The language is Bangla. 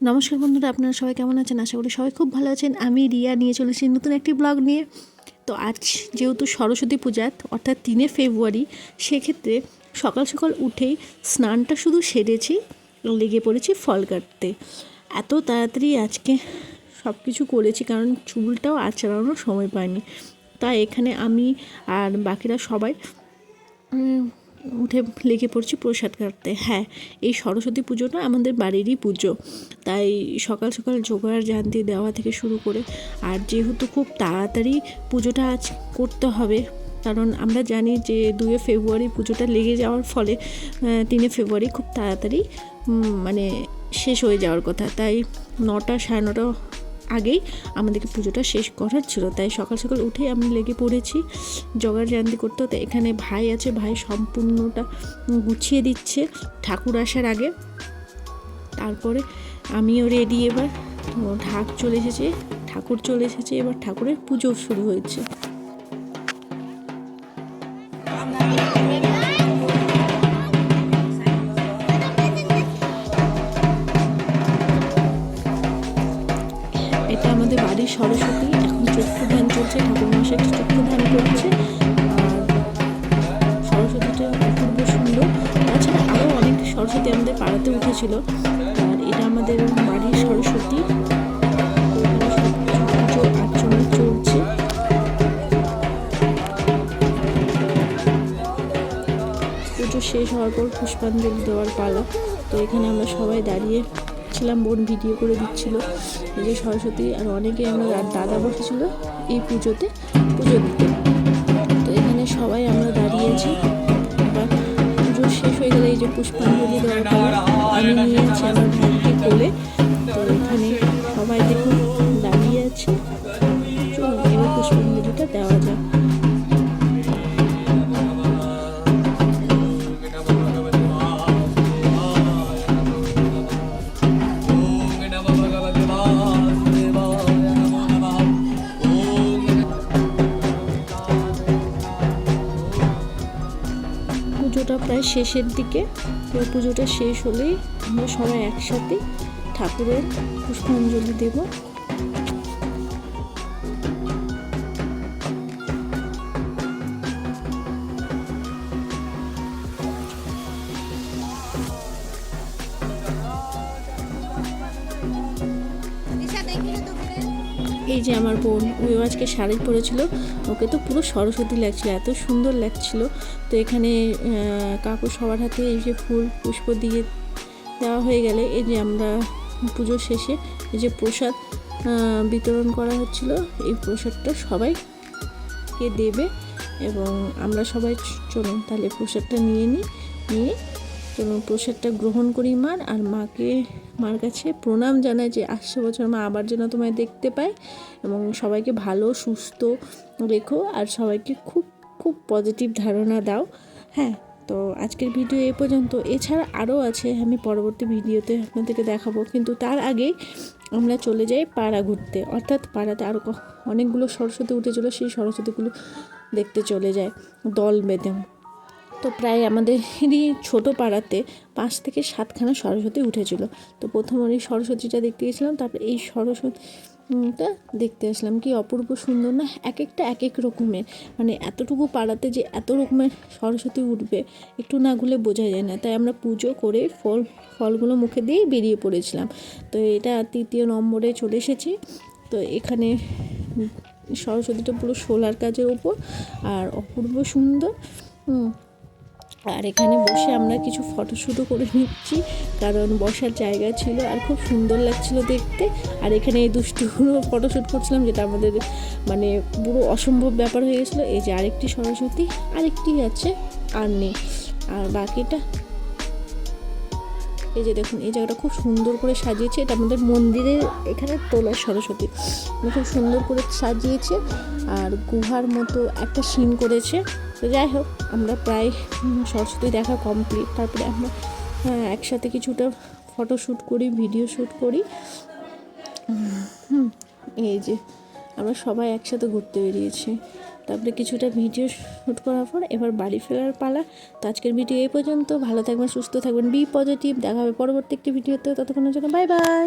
নমস্কার বন্ধুরা, আপনারা সবাই কেমন আছেন? আশা করি সবাই খুব ভালো আছেন। আমি রিয়া, নিয়ে চলেছি নতুন একটি ব্লগ নিয়ে। তো আজ যেহেতু সরস্বতী পূজা অর্থাৎ তিনে ফেব্রুয়ারি, সেক্ষেত্রে সকাল সকাল উঠেই স্নানটা শুধু সেরেছি, লেগে পড়েছি ফল কাটতে। এত তাড়াতাড়ি আজকে সব কিছু করেছি, কারণ চুলটাও আচড়ানোর সময় পাইনি। তাই এখানে আমি আর বাকিরা সবাই উঠে লেগে পড়ছি প্রসাদ কাটতে। হ্যাঁ এই সরস্বতী পুজোটা আমাদের বাড়িরই পুজো। তাই সকাল সকাল জোগাড় জানতি দেওয়া থেকে শুরু করে, আর যেহেতু খুব তাড়াতাড়ি পুজোটা আজ করতে হবে, কারণ আমরা জানি যে দুয়ে ফেব্রুয়ারি পুজোটা লেগে যাওয়ার ফলে তিনে ফেব্রুয়ারি খুব তাড়াতাড়ি মানে শেষ হয়ে যাওয়ার কথা। তাই নটা সাড়ে নটা আগেই আমাদেরকে পুজোটা শেষ করার ছিল। তাই সকাল সকাল উঠে আমি লেগে পড়েছি জগার জায়ন্তি করতে। হতে এখানে ভাই আছে, ভাই সম্পূর্ণটা গুছিয়ে দিচ্ছে ঠাকুর আসার আগে। তারপরে আমিও রেডি এবার। ঢাক চলে এসেছে, ঠাকুর চলে এসেছে, এবার ঠাকুরের পুজো শুরু হয়েছে। আমাদের বাড়ির সরস্বতী এখন চক্ষু ধ্যান চলছে, ঠাকুর মশাই চক্ষুধান করছে। আর সরস্বতীটা অপূর্ব সুন্দর। তাছাড়া আরও অনেক সরস্বতী আমাদের পাড়াতে উঠেছিল। আর এটা আমাদের বাড়ির সরস্বতী। পুজো শেষ হওয়ার পর পুষ্পাঞ্জলি দেওয়ার পালা। তো এখানে আমরা সবাই দাঁড়িয়ে ছিলাম বোন ভিডিও করে দিচ্ছিল। এই যে সরস্বতী আর অনেকে আমরা দাদা বসেছিল এই পুজোতে, পুজো দিতে। তো এখানে সবাই আমরা দাঁড়িয়েছি। এবার পুজো শেষ হয়ে গেলে এই যে পুষ্পাঞ্জলি দেওয়ার পর আমি নিয়েছি আমার ভাইকে বলে তো এখানে পুজোটা প্রায় শেষের দিকে। তো পুজোটা শেষ হলেই আমরা সবাই একসাথে ঠাকুরের পুষ্পাঞ্জলি দেব। এই যে আমার বোন ওই আজকে শাড়ি পরেছিল। ওকে তো পুরো সরস্বতী লাগছিল, এত সুন্দর লাগছিল। তো এখানে কাকু সবার হাতে এই যে ফুল পুষ্প দিয়ে দেওয়া হয়ে গেলে, এই যে আমরা পুজোর শেষে এই যে প্রসাদ বিতরণ করা হচ্ছিল, এই প্রসাদটা সবাইকে দেবে এবং আমরা সবাই চলুন তাহলে প্রসাদটা নিয়ে নিই নিয়ে চলুন প্রসাদটা গ্রহণ করি মার, আর মাকে মার কাছে প্রণাম জানাই যে আসছে বছর মা আবার যেন তোমায় দেখতে পাই এবং সবাইকে ভালো, সুস্থ রেখো আর সবাইকে খুব খুব পজিটিভ ধারণা দাও। হ্যাঁ তো আজকের ভিডিও এ পর্যন্ত। এছাড়া আরও আছে, আমি পরবর্তী ভিডিওতে আপনাদেরকে দেখাবো। কিন্তু তার আগে আমরা চলে যাই পাড়া ঘুরতে। অর্থাৎ পাড়াতে আরও অনেকগুলো সরস্বতী উঠেছিল, সেই সরস্বতীগুলো দেখতে চলে যায়। দল বেঁধে। তো প্রায় আমাদেরই ছোটো পাড়াতে পাঁচ থেকে সাতখানা সরস্বতী উঠেছিল। তো প্রথম ওই সরস্বতীটা দেখতে গেছিলাম, তারপরে এই সরস্বতীটা দেখতে আসলাম। কি অপূর্ব সুন্দর না এক একটা এক এক রকমের। মানে এতটুকু পাড়াতে যে এত রকমের সরস্বতী উঠবে, একটু না ঘুলে বোঝা যায় না। তাই আমরা পুজো করে ফল, ফলগুলো মুখে দিয়েই বেরিয়ে পড়েছিলাম। তো এটা তৃতীয় নম্বরে চলে এসেছি। তো এখানে সরস্বতীটা পুরো সোলার কাজের ওপর। আর অপূর্ব সুন্দর আর এখানে বসে আমরা কিছু ফটোশ্যুটও করে নিচ্ছি, কারণ বসার জায়গা ছিল আর খুব সুন্দর লাগছিল দেখতে। আর এখানে এই দুষ্টুগুলো ফটোশ্যুট করছিলাম, যেটা আমাদের মানে পুরো অসম্ভব ব্যাপার হয়ে গেছিল। এই যে আরেকটি সরস্বতী, আরেকটি আছে আর নেই আর বাকিটা? এই যে দেখুন, এই জায়গাটা খুব সুন্দর করে সাজিয়েছে। এটা আমাদের মন্দিরের এখানে তোলা সরস্বতী। খুব সুন্দর করে সাজিয়েছে, আর গুহার মতো একটা সিন করেছে। তো যাই হোক, আমরা প্রায় সরস্বতী দেখা কমপ্লিট তারপরে আমরা একসাথে কিছুটা ফটো শ্যুট করি ভিডিও শ্যুট করি। এই যে, আমরা সবাই একসাথে ঘুরতে বেরিয়েছি। তারপরে কিছুটা ভিডিও শ্যুট করার পর এবার বাড়ি ফেরার পালা। তো আজকের ভিডিও এই পর্যন্ত। ভালো থাকবেন, সুস্থ থাকবেন বি পজিটিভ দেখা হবে পরবর্তী একটি ভিডিওতে ততক্ষণের জন্য বাই বাই